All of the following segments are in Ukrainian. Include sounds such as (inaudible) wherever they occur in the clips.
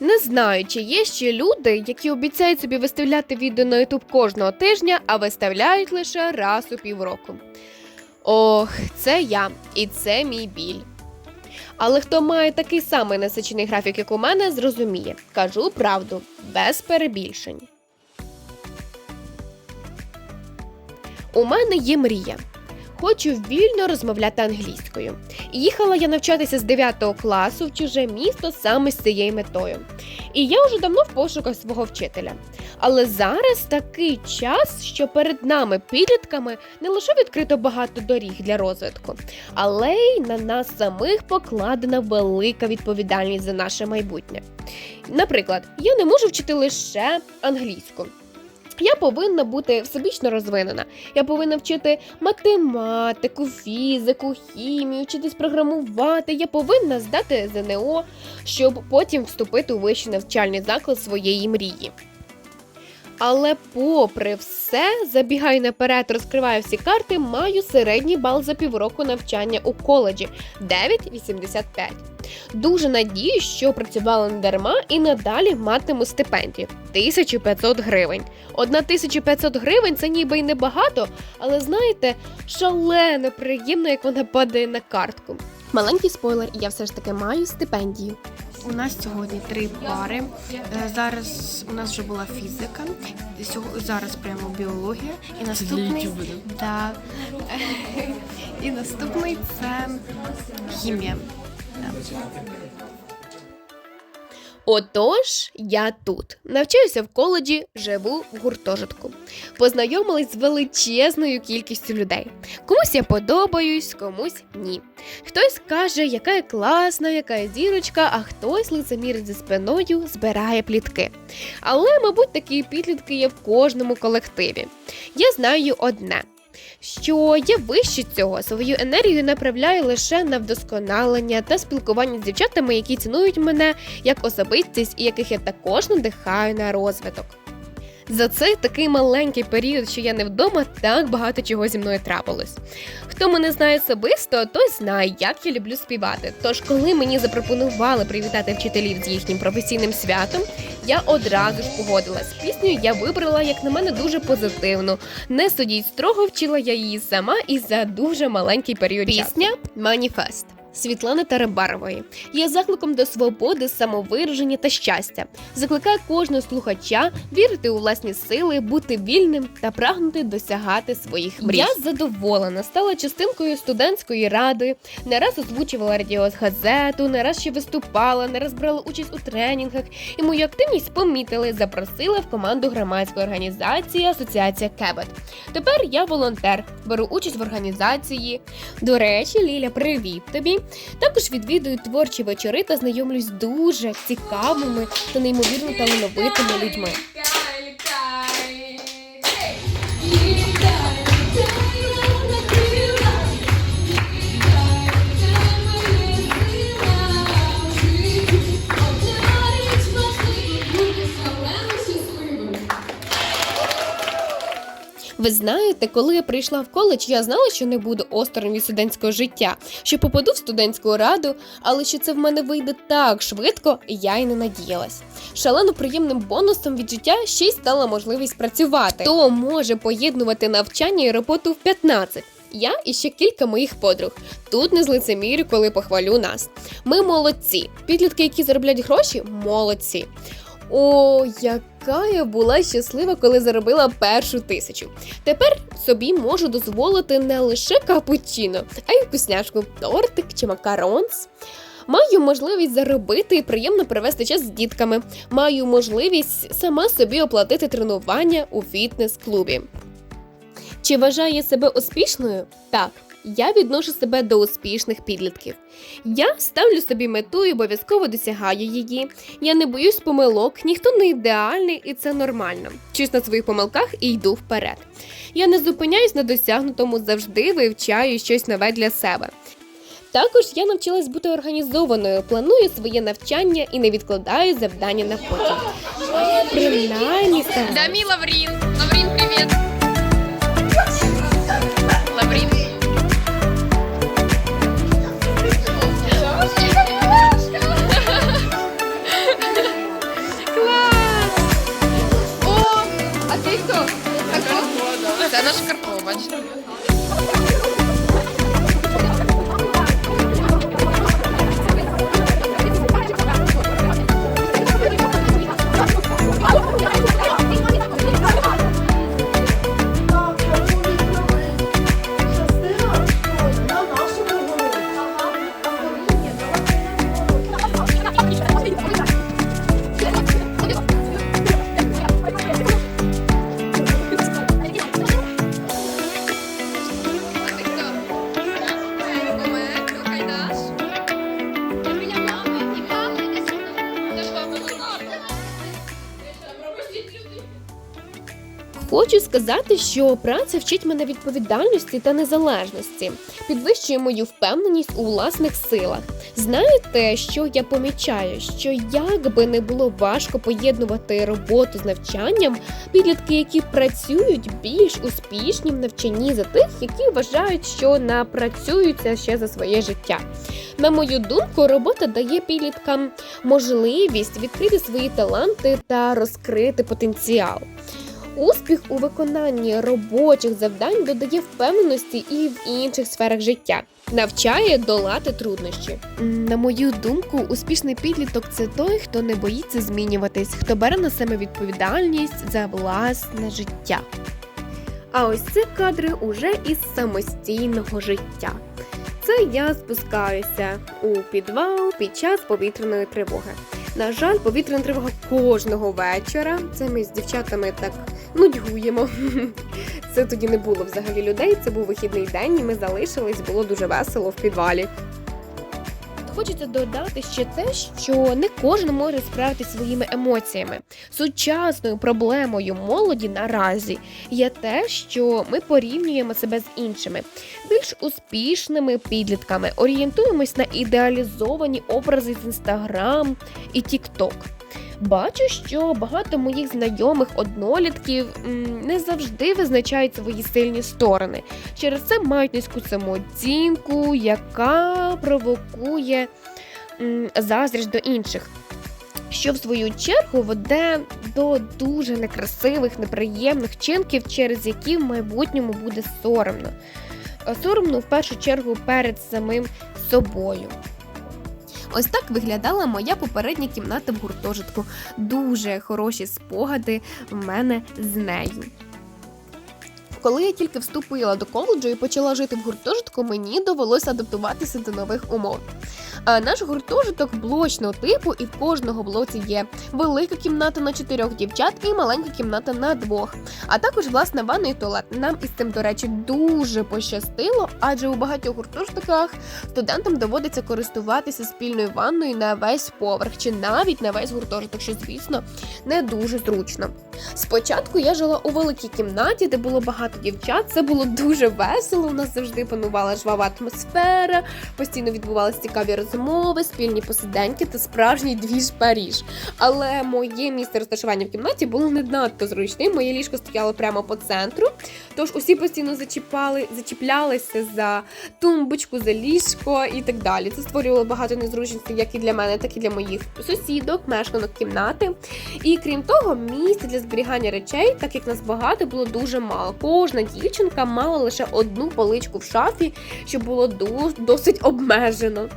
Не знаю, чи є ще люди, які обіцяють собі виставляти відео на YouTube кожного тижня, а виставляють лише раз у півроку. Ох, це я, і це мій біль. Але хто має такий самий насичений графік, як у мене, зрозуміє. Кажу правду, без перебільшень. У мене є мрія. Хочу вільно розмовляти англійською. Їхала я навчатися з 9 класу в чуже місто саме з цією метою. І я вже давно в пошуках свого вчителя. Але зараз такий час, що перед нами, підлітками, не лише відкрито багато доріг для розвитку, але й на нас самих покладена велика відповідальність за наше майбутнє. Наприклад, я не можу вчити лише англійську. Я повинна бути всебічно розвинена. Я повинна вчити математику, фізику, хімію, вчитись програмувати. Я повинна здати ЗНО, щоб потім вступити у вищий навчальний заклад своєї мрії. Але, попри все, забігаю наперед, розкриваю всі карти, маю середній бал за півроку навчання у коледжі 9,85. Дуже надіюсь, що працювала не дарма і надалі матиму стипендію 1500 гривень. Одна 1500 гривень це ніби й небагато, але знаєте, шалено приємно, як вона падає на картку. Маленький спойлер, я все ж таки маю стипендію. У нас сьогодні три пари. Е, Зараз у нас вже була фізика, зараз прямо біологія. І наступний да. (laughs) і наступний це хімія. Отож, я тут навчаюся в коледжі, живу в гуртожитку. Познайомилась з величезною кількістю людей. Комусь я подобаюсь, комусь ні. Хтось каже, яка я класна, яка я зірочка, а хтось лицемірить за спиною, збирає плітки. Але, мабуть, такі підлітки є в кожному колективі. Я знаю одне. Що є вище цього свою енергію направляю лише на вдосконалення та спілкування з дівчатами, які цінують мене як особистість і яких я також надихаю на розвиток. За цей такий маленький період, що я не вдома, так багато чого зі мною трапилось. Хто мене знає особисто, той знає, як я люблю співати. Тож, коли мені запропонували привітати вчителів з їхнім професійним святом, я одразу ж погодилась. Пісню я вибрала, як на мене, дуже позитивну. Не судіть строго вчила я її сама і за дуже маленький період. Пісня Маніфест. Світлани Тарабарової є закликом до свободи, самовираження та щастя. Закликає кожного слухача вірити у власні сили, бути вільним та прагнути досягати своїх мрій. Я задоволена, стала частинкою студентської ради, не раз озвучувала радіогазету, не раз ще виступала, не раз брала участь у тренінгах, і мою активність помітили, запросили в команду громадської організації Асоціація Кебет. Тепер я волонтер, беру участь в організації. До речі, Ліля, привіт тобі! Також відвідую творчі вечори та знайомлюсь з дуже цікавими та неймовірно талановитими людьми. Ви знаєте, коли я прийшла в коледж, я знала, що не буду осторонь від студентського життя, що попаду в студентську раду, але що це в мене вийде так швидко, я й не надіялась. Шалено приємним бонусом від життя ще й стала можливість працювати. Хто може поєднувати навчання і роботу в 15? Я і ще кілька моїх подруг. Тут не з лицемірю, коли похвалю нас. Ми молодці. Підлітки, які заробляють гроші, молодці. О, яка я була щаслива, коли заробила першу тисячу. Тепер собі можу дозволити не лише капучино, а й вкусняшку, тортик чи макаронс. Маю можливість заробити і приємно провести час з дітками. Маю можливість сама собі оплатити тренування у фітнес-клубі. Чи вважаю я себе успішною? Так. Я відношу себе до успішних підлітків. Я ставлю собі мету і обов'язково досягаю її. Я не боюсь помилок, ніхто не ідеальний, і це нормально. Вчусь на своїх помилках і йду вперед. Я не зупиняюсь на досягнутому, завжди вивчаю щось нове для себе. Також я навчилась бути організованою, планую своє навчання і не відкладаю завдання на потім. Принаймні стараюсь. Дами Лаврин. Лаврин, привет. Сказати, що праця вчить мене відповідальності та незалежності, підвищує мою впевненість у власних силах. Знаєте, що я помічаю? Що як би не було важко поєднувати роботу з навчанням, підлітки, які працюють, більш успішні в навчанні за тих, які вважають, що напрацюються ще за своє життя. На мою думку, робота дає підліткам можливість відкрити свої таланти та розкрити потенціал. Успіх у виконанні робочих завдань додає впевненості і в інших сферах життя, навчає долати труднощі. На мою думку, успішний підліток це той, хто не боїться змінюватись, хто бере на себе відповідальність за власне життя. А ось це кадри уже із самостійного життя. Це я спускаюся у підвал під час повітряної тривоги. На жаль, повітряна тривога кожного вечора. Це ми з дівчатами так нудьгуємо. (laughs) Це тоді не було взагалі людей. Це був вихідний день, і ми залишились. Було дуже весело в підвалі. Хочеться додати ще те, що не кожен може справитися своїми емоціями. Сучасною проблемою молоді наразі є те, що ми порівнюємо себе з іншими, більш успішними підлітками, орієнтуємось на ідеалізовані образи з інстаграм і тікток. Бачу, що багато моїх знайомих однолітків не завжди визначають свої сильні сторони. Через це мають низьку самооцінку, яка провокує заздрість до інших. Що в свою чергу веде до дуже некрасивих, неприємних вчинків, через які в майбутньому буде соромно. Соромно в першу чергу перед самим собою. Ось так виглядала моя попередня кімната в гуртожитку. Дуже хороші спогади в мене з нею. Коли я тільки вступила до коледжу і почала жити в гуртожитку, мені довелося адаптуватися до нових умов. А наш гуртожиток блочного типу, і в кожного блоці є велика кімната на чотирьох дівчат і маленька кімната на двох. А також власне ванна і туалет. Нам із цим, до речі, дуже пощастило, адже у багатьох гуртожитках студентам доводиться користуватися спільною ванною на весь поверх чи навіть на весь гуртожиток, що звісно не дуже зручно. Спочатку я жила у великій кімнаті, де було багато дівчат. Це було дуже весело. У нас завжди панувала жвава атмосфера, постійно відбувалися цікаві розмови, спільні посиденьки та справжній двіж Паріж. Але моє місце розташування в кімнаті було не надто зручним. Моє ліжко стояло прямо по центру, тож усі постійно зачіпали, зачіплялися за тумбочку, за ліжко і так далі. Це створювало багато незручностей як і для мене, так і для моїх сусідок, мешканок кімнати. І крім того, місця для зберігання речей, так як нас багато, було дуже мало. Кожна дівчинка мала лише одну поличку в шафі, що було досить обмежено.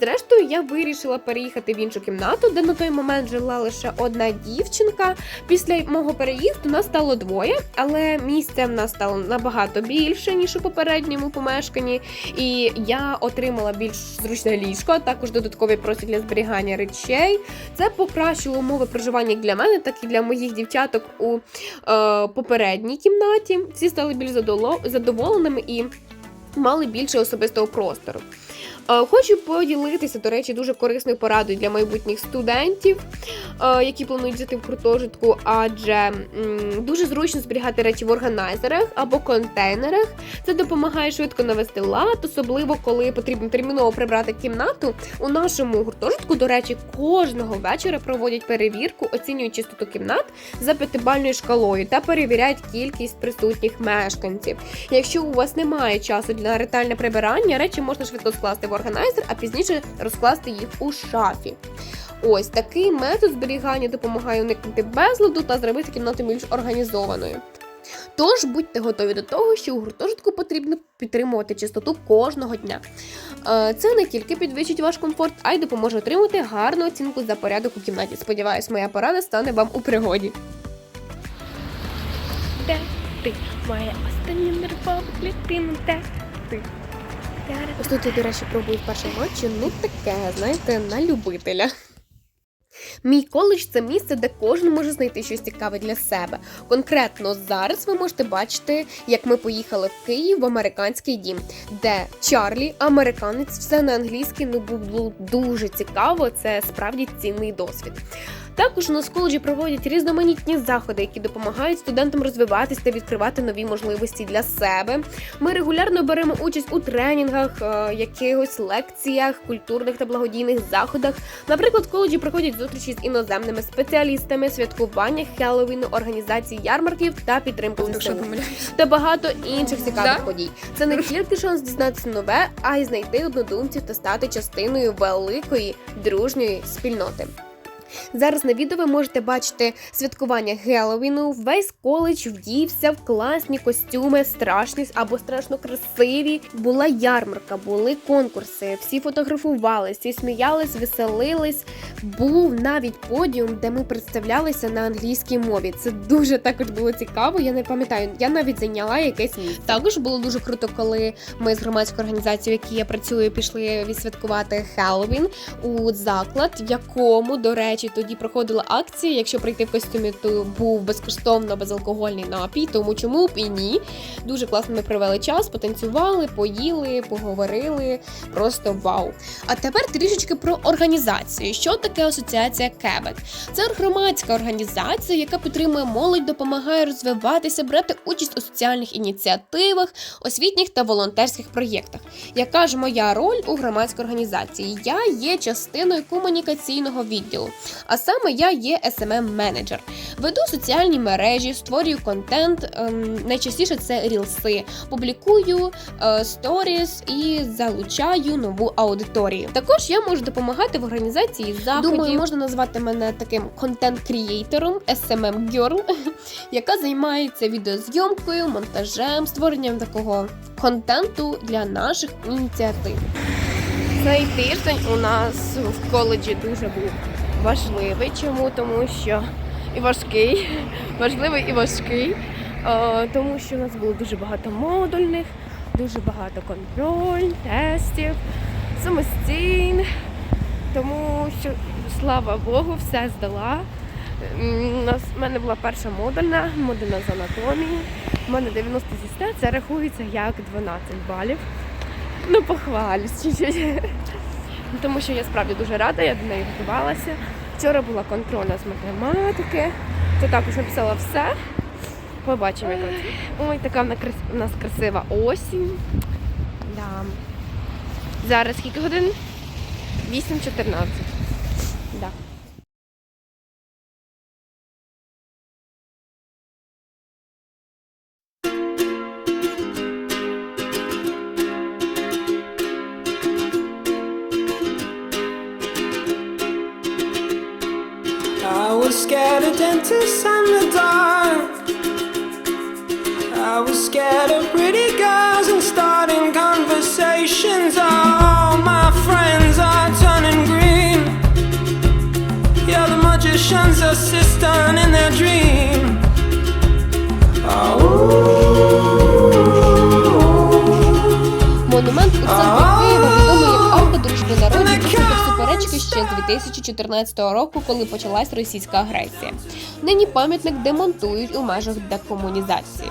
Зрештою, я вирішила переїхати в іншу кімнату, де на той момент жила лише одна дівчинка. Після мого переїзду нас стало двоє, але місця в нас стало набагато більше ніж у попередньому помешканні. І я отримала більш зручне ліжко, а також додаткові простір для зберігання речей. Це покращило умови проживання як для мене, так і для моїх дівчаток у е, попередній кімнаті. Всі стали більш задоволеними і мали більше особистого простору. Е, Хочу поділитися, до речі, дуже корисною порадою для майбутніх студентів, е, які планують жити в гуртожитку, адже дуже зручно зберігати речі в органайзерах або контейнерах. Це допомагає швидко навести лад, особливо коли потрібно терміново прибрати кімнату. У нашому гуртожитку, до речі, кожного вечора проводять перевірку, оцінюють чистоту кімнат за п'ятибальною шкалою та перевіряють кількість присутніх мешканців. Якщо у вас немає часу для ретельне прибирання, речі можна швидко скласти в органайзер, а пізніше розкласти їх у шафі. Ось такий метод зберігання допомагає уникнути безладу та зробити кімнату більш організованою. Тож будьте готові до того, що у гуртожитку потрібно підтримувати чистоту кожного дня. Е, Це не тільки підвищить ваш комфорт, а й допоможе отримати гарну оцінку за порядок у кімнаті. Сподіваюсь, моя порада стане вам у пригоді. Де ти? Моя остання нервова клітина, де ти? Ось тут до речі, пробую вперше ночі, ну таке, знаєте, на любителя. Мій коледж це місце, де кожен може знайти щось цікаве для себе. Конкретно зараз ви можете бачити, як ми поїхали в Київ в американський дім, де Чарлі, американець, все на англійській, ну було дуже цікаво. Це справді цінний досвід. Також у нас в коледжі проводять різноманітні заходи, які допомагають студентам розвиватись та відкривати нові можливості для себе. Ми регулярно беремо участь у тренінгах, е, якихось лекціях, культурних та благодійних заходах. Наприклад, в коледжі проходять зустрічі з іноземними спеціалістами, святкування Хеллоуіну, організації ярмарків та підтримку ЗСУ. та багато інших цікавих подій. Це не тільки шанс дізнатися нове, а й знайти однодумців та стати частиною великої дружньої спільноти. Зараз на відео ви можете бачити святкування Геловіну. Весь коледж вдівся в класні костюми, страшні або страшно красиві. Була ярмарка, були конкурси, всі фотографувались, всі сміялись, веселились. Був навіть подіум, де ми представлялися на англійській мові. Це дуже також було цікаво. Я не пам'ятаю, я навіть зайняла якесь місце. Також було дуже круто, коли ми з громадською організацією, в якій я працюю, пішли відсвяткувати Хеллоуін у заклад, в якому, до речі, тоді проходила акція. Якщо прийти в костюмі, то був безкоштовно безалкогольний напій, тому чому б і ні. Дуже класно ми провели час, потанцювали, поїли, поговорили. Просто вау. А тепер трішечки про організацію. Що таке асоціація Кебек? Це громадська організація, яка підтримує молодь, допомагає розвиватися, брати участь у соціальних ініціативах, освітніх та волонтерських проєктах. Яка ж моя роль у громадській організації? Я є частиною комунікаційного відділу, а саме я є smm менеджер Веду соціальні мережі, створюю контент. ем, найчастіше це рілси, публікую е, сторіс і залучаю нову аудиторію. Також я можу допомагати в організації заходів. Думаю, можна назвати мене таким контент-крієйтором, smm girl (laughs) яка займається відеозйомкою, монтажем, створенням такого контенту для наших ініціатив. Цей тиждень у нас в коледжі дуже був важливий. Чому? Тому що і важкий, (laughs) важливий і важкий. Е, Тому що у нас було дуже багато модульних, дуже багато контроль, тестів, самостійних. Тому що, слава Богу, все здала. У мене була перша модульна, модульна з анатомії. У мене 90 зі 100, це рахується як 12 балів. Ну, похвалюсь. Тому що я справді дуже рада, я до неї готувалася. Вчора була контрольна з математики. То також написала все. Побачимо, як. Ой, така в нас красива осінь. Да. Зараз скільки годин? 8.14. Да. Scared of pretty girls and starting conversations. All my friends are turning green. Yeah, the magician's assistant in their dream. Монумент у центрі Києва відомий як Арка викликав суперечки ще з 2014 року, коли почалась російська агресія. Нині пам'ятник демонтують у межах декомунізації.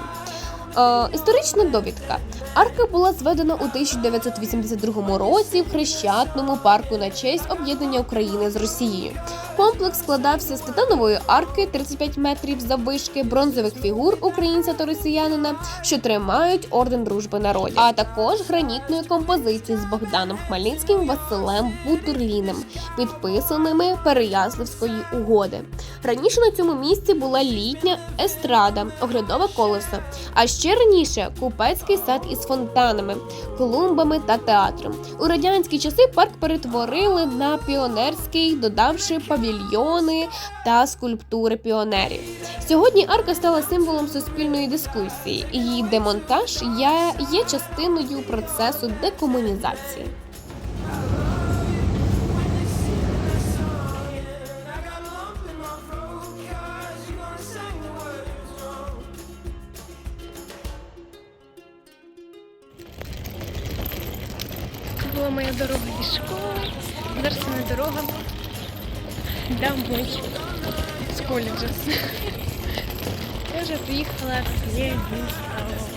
Е, історична довідка. Арка була зведена у 1982 році в Хрещатному парку на честь об'єднання України з Росією. Комплекс складався з титанової арки 35 метрів заввишки, бронзових фігур українця та росіянина, що тримають орден дружби народів, а також гранітної композиції з Богданом Хмельницьким, Василем Бутурліним, підписаними Переяславської угоди. Раніше на цьому місці була літня естрада, оглядове колесо, а ще раніше купецький сад із фонтанами, клумбами та театром. У радянські часи парк перетворили на піонерський, додавши павільйони та скульптури піонерів. Сьогодні арка стала символом суспільної дискусії, її демонтаж є частиною процесу декомунізації. Була моя дорога від школи. Зараз не дорога. Домой. с колледжа. Я приехала в Єгипет.